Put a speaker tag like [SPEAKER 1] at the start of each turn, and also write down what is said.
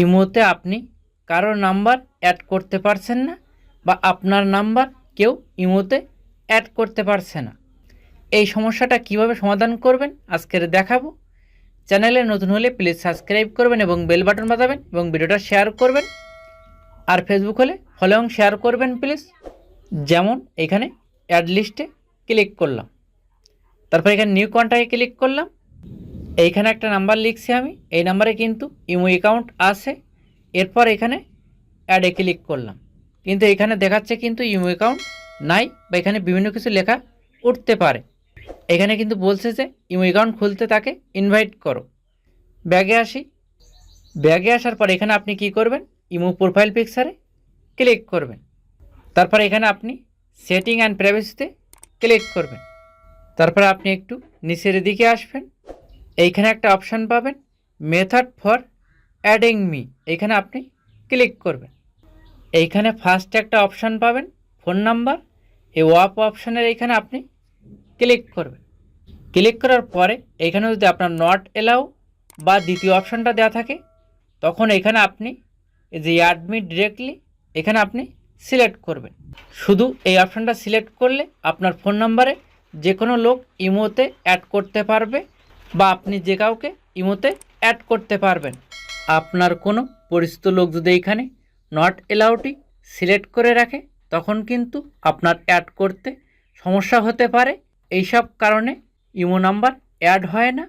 [SPEAKER 1] ইমোতে আপনি কারও নাম্বার অ্যাড করতে পারছেন না বা আপনার নাম্বার কেউ ইমোতে অ্যাড করতে পারছে না। এই সমস্যাটা কীভাবে সমাধান করবেন আজকের দেখাবো। চ্যানেলে নতুন হলে প্লিজ সাবস্ক্রাইব করবেন এবং বেল বাটন বাজাবেন এবং ভিডিওটা শেয়ার করবেন। আর ফেসবুক হলে ফলো শেয়ার করবেন প্লিজ যেমন এখানে অ্যাড লিস্টে ক্লিক করলাম। তারপর এখানে নিউ কন্ট্যাক্টে ক্লিক করলাম। এইখানে একটা নাম্বার লিখছি আমি। এই নাম্বারে কিন্তু ইমো অ্যাকাউন্ট আছে। এরপর এখানে অ্যাডে ক্লিক করলাম। কিন্তু এখানে দেখাচ্ছে কিন্তু ইমো অ্যাকাউন্ট নাই বা এখানে বিভিন্ন কিছু লেখা উঠতে পারে। এখানে কিন্তু বলছে যে ইমো অ্যাকাউন্ট খুলতে তাকে ইনভাইট করো। ব্যাগে আসি। ব্যাগে আসার পর এখানে আপনি কি করবেন? ইমো প্রোফাইল পিকচারে ক্লিক করবেন। তারপর এখানে আপনি সেটিং অ্যান্ড প্রাইভেসিতে ক্লিক করবেন। তারপর আপনি একটু নিচের দিকে আসবেন। এইখানে একটা অপশান পাবেন মেথড ফর অ্যাডিং মি এখানে আপনি ক্লিক করবেন। এইখানে ফার্স্ট একটা অপশান পাবেন ফোন নাম্বার এই ওয়াপ অপশানের এইখানে আপনি ক্লিক করবেন। ক্লিক করার পরে এইখানে যদি আপনার নট এলাও বা দ্বিতীয় অপশানটা দেওয়া থাকে, তখন এখানে আপনি যে অ্যাডমি ডিরেক্টলি এখানে আপনি সিলেক্ট করবেন। শুধু এই অপশানটা সিলেক্ট করলে আপনার ফোন নাম্বারে যে কোনো লোক ইমোতে অ্যাড করতে পারবে। বা আপনি যে কাউকে ইমোতে অ্যাড করতে পারবেন। আপনার কোনো পরিচিত লোক যদি এখানে নট এলাউটি সিলেক্ট করে রাখে, তখন কিন্তু আপনার অ্যাড করতে সমস্যা হতে পারে। এইসব কারণে ইমো নাম্বার অ্যাড হয় না।